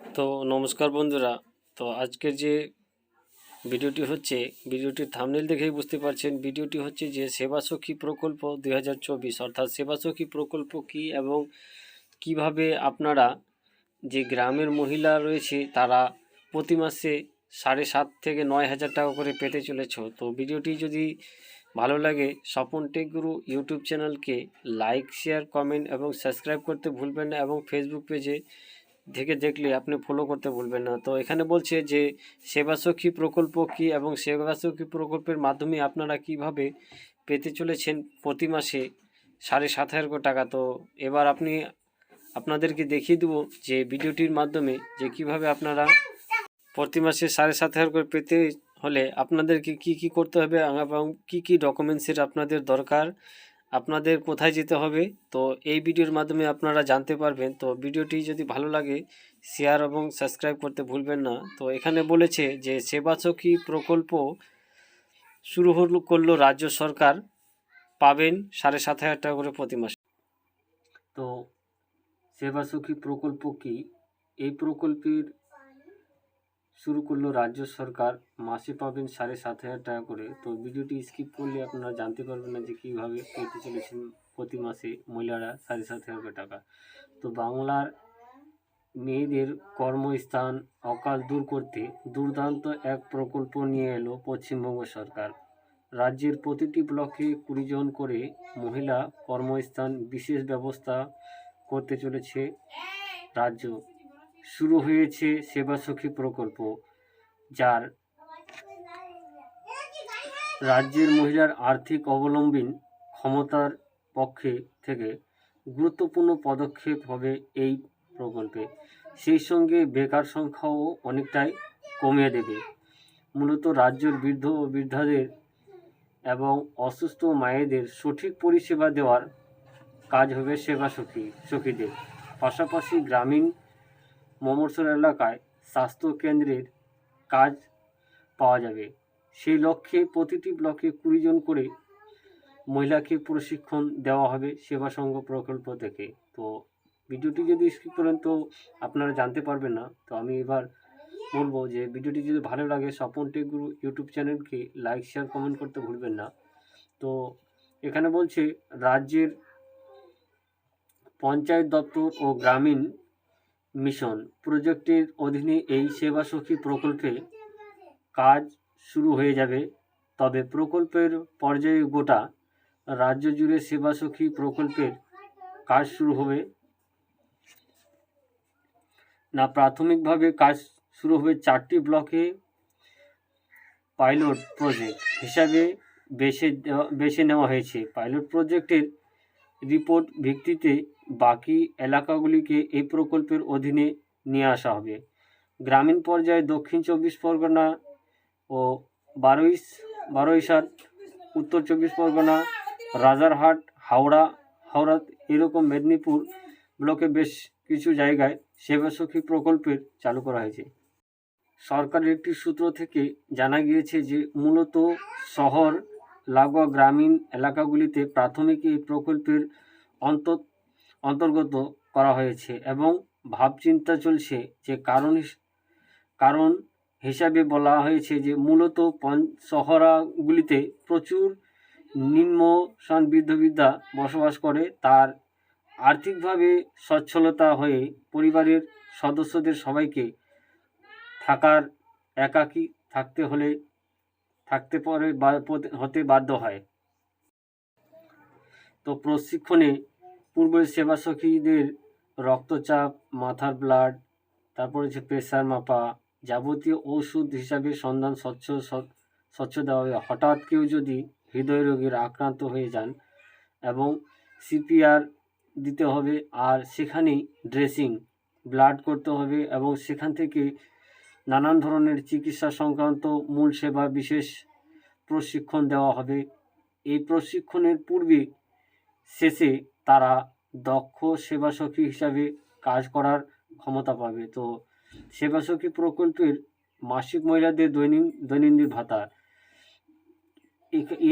তো নমস্কার বন্ধুরা, তো আজকের যে ভিডিওটি হচ্ছে ভিডিওটির থামনেল দেখেই বুঝতে পারছেন, ভিডিওটি হচ্ছে যে সেবাসখী প্রকল্প দুই হাজার চব্বিশ, অর্থাৎ সেবাসখী প্রকল্প কি এবং কীভাবে আপনারা যে গ্রামের মহিলা রয়েছে, তারা প্রতি মাসে সাড়ে সাত থেকে নয় হাজার টাকা করে পেতে চলেছ। তো ভিডিওটি যদি ভালো লাগে, স্বপন টেক গুরু ইউটিউব চ্যানেলকে লাইক, শেয়ার, কমেন্ট এবং সাবস্ক্রাইব করতে ভুলবেন না এবং ফেসবুক পেজে থেকে দেখলে আপনি ফলো করতে ভুলবেন না। তো এখানে বলছে যে, সেবাসখী প্রকল্প কি এবং সেবাসখী প্রকল্পের মাধ্যমে আপনারা কীভাবে পেতে চলেছেন প্রতি মাসে সাড়ে সাত হাজার টাকা? তো এবার আপনি, আপনাদেরকে দেখিয়ে দেবো যে ভিডিওটির মাধ্যমে যে কীভাবে আপনারা প্রতি মাসে সাড়ে সাত হাজার করে পেতে হলে আপনাদেরকে কি কি করতে হবে এবং কী কী ডকুমেন্টসের আপনাদের দরকার আপনাদের কোথায় যেতে হবে? তো এই ভিডিওর মাধ্যমে আপনারা জানতে পারবেন। তো ভিডিওটি যদি ভালো লাগে শেয়ার এবং সাবস্ক্রাইব করতে ভুলবেন না। তো এখানে বলেছে যে, সেবাসখী প্রকল্প শুরু হল, করল রাজ্য সরকার। পাবেন সাড়ে সাত হাজার টাকা করে প্রতি মাসে। তো, সেবাসখী প্রকল্প কি? এই প্রকল্পের শুরু করল রাজ্য সরকার। মাসে পাবেন সাড়ে সাত হাজার টাকা করে। তো ভিডিওটি স্কিপ করলে আপনারা জানতে পারবেন না যে কীভাবে পেতে চলেছেন প্রতি মাসে মহিলারা সাড়ে সাত হাজার টাকা। তো বাংলার মেয়েদের কর্মস্থান অকাল দূর করতে দুর্দান্ত এক প্রকল্প নিয়ে এলো পশ্চিমবঙ্গ সরকার। রাজ্যের প্রতিটি ব্লকে কুড়ি জন করে মহিলা কর্মস্থান বিশেষ ব্যবস্থা করতে চলেছে রাজ্য। শুরু হয়েছে সেবাসখী প্রকল্প, যার রাজ্যের মহিলার আর্থিক অবলম্বন ক্ষমতার পক্ষে থেকে গুরুত্বপূর্ণ পদক্ষেপ হবে এই প্রকল্পে। সেই সঙ্গে বেকার সংখ্যাও অনেকটাই কমিয়ে দেবে। মূলত রাজ্যের বৃদ্ধ ও বৃদ্ধাদের এবং অসুস্থ মায়েদের সঠিক পরিষেবা দেওয়ার কাজ হবে সেবা সখী, সখীদের। পাশাপাশি গ্রামীণ মমরসর এলাকায় স্বাস্থ্য কেন্দ্রের কাজ পাওয়া যাবে। সেই লক্ষ্যে প্রতিটি ব্লকে কুড়ি জন করে মহিলাকে প্রশিক্ষণ দেওয়া হবে সেবা সংঘ প্রকল্প থেকে। তো ভিডিওটি যদি স্কিপ করেন তো আপনারা জানতে পারবেন না। তো আমি এবার বলব যে ভিডিওটি যদি ভালো লাগে স্বপন টেক গুরু ইউটিউব চ্যানেলকে লাইক, শেয়ার, কমেন্ট করতে ভুলবেন না। তো এখানে বলছে, রাজ্যের পঞ্চায়েত দপ্তর ও গ্রামীণ মিশন। প্রজেক্টের অধীনে এই সেবা সখী প্রকল্পে কাজ শুরু হয়ে যাবে। তবে প্রকল্পের পর্যায়ে গোটা রাজ্য জুড়ে সেবা সখী প্রকল্পের কাজ শুরু হবে। না, প্রাথমিকভাবে কাজ শুরু হবে চারটি ব্লকে পাইলট প্রজেক্ট হিসাবে বেছে বেছে নেওয়া হয়েছে। পাইলট প্রজেক্টের রিপোর্ট ভিত্তিতে বাকি এলাকাগুলিকে এই প্রকল্পের অধীনে নিয়ে আসা হবে। গ্রামীণ পর্যায়ে দক্ষিণ চব্বিশ পরগনা ও বারোইশ বারোইশাট উত্তর চব্বিশ পরগনা, রাজারহাট, হাওড়া হাওড়া এরকম মেদিনীপুর ব্লকে বেশ কিছু জায়গায় সেবাসখী প্রকল্পের চালু করা হয়েছে। সরকারের একটি সূত্র থেকে জানা গিয়েছে যে মূলত শহর লাগোয়া গ্রামীণ এলাকাগুলিতে প্রাথমিক এই প্রকল্পের অন্তর অন্তর্গত করা হয়েছে এবং ভাবচিন্তা চলছে যে কারণ কারণ হিসাবে বলা হয়েছে যে মূলত শহরাগুলিতে প্রচুর নিম্ন বৃদ্ধবিদ্যা বসবাস করে। তার আর্থিকভাবে সচ্ছলতা হয়ে পরিবারের সদস্যদের সবাইকে থাকার একাকী থাকতে হলে থাকতে পারে হতে বাধ্য হয়। তো প্রশিক্ষণে পূর্বের সেবাসখীদের রক্তচাপ, মাথার ব্লাড তারপর হচ্ছে প্রেশার মাপা যাবতীয় ওষুধ হিসাবে সন্ধান স্বচ্ছ, স্ব- স্বচ্ছ দেওয়া হবে হঠাৎ কেউ যদি হৃদয় রোগের আক্রান্ত হয়ে যান এবং সিপিআর দিতে হবে আর সেখানেই ড্রেসিং ব্লাড করতে হবে এবং সেখান থেকে নানান ধরনের চিকিৎসা সংক্রান্ত মূল সেবা বিশেষ প্রশিক্ষণ দেওয়া হবে। এই প্রশিক্ষণের পূর্বে শেষে তারা দক্ষ সেবাসখী হিসাবে কাজ করার ক্ষমতা পাবে। তো সেবাসখী প্রকল্পের মাসিক মহিলাদের দৈনিক দৈনন্দিন ভাতা।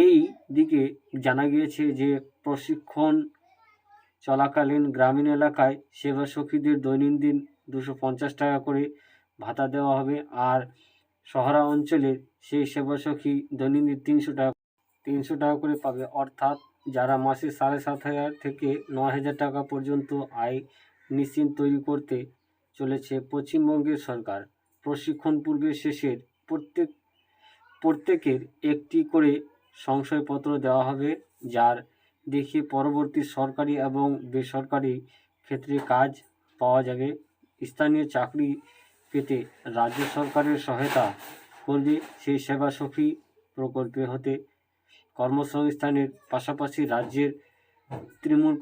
এই দিকে জানা গিয়েছে যে প্রশিক্ষণ চলাকালীন গ্রামীণ এলাকায় সেবাসখীদের দৈনন্দিন দুশো পঞ্চাশ টাকা করে ভাতা দেওয়া হবে। আর শহরা অঞ্চলে সেই সেবাসখী দৈনন্দিন তিনশো টাকা তিনশো টাকা করে পাবে। অর্থাৎ যারা মাসে সাড়ে সাত হাজার থেকে নয় হাজার টাকা পর্যন্ত আয় নিশ্চিত তৈরি করতে চলেছে পশ্চিমবঙ্গের সরকার। প্রশিক্ষণ পূর্বে শেষের প্রত্যেক, প্রত্যেকের একটি করে সংশয়পত্র দেওয়া হবে, যার দেখিয়ে পরবর্তী সরকারি এবং বেসরকারি ক্ষেত্রে কাজ পাওয়া যাবে। স্থানীয় চাকরি পেতে রাজ্য সরকারের সহায়তা করবে সেই সেবা সখী প্রকল্পে হতে কর্মসংস্থানের পাশাপাশি রাজ্যের তৃণমূল